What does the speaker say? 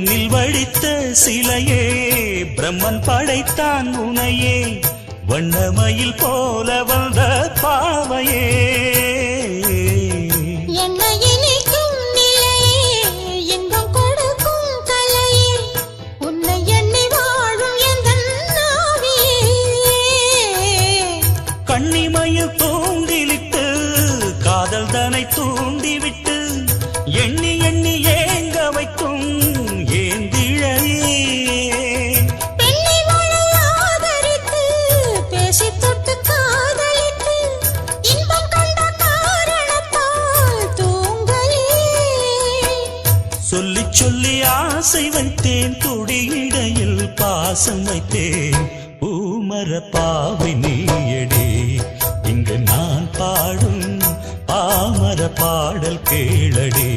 பொன்னில் வடித்த சிலையே பிரம்மன் படைத்தான் உனையே வண்ணமயில் போல வந்த பாவையே. கண்ணிமயில் தூண்டிலிட்டு காதல் தனை தூண்டிவிட்டு எண்ணி எண்ணி சொல்லி சொல்லி ஆசை வைத்தேன் துடியிடையில் பாசம் வைத்தேன். பூமர பாவை நீயடி இங்கு நான் பாடும் பாமர பாடல் கேளடி.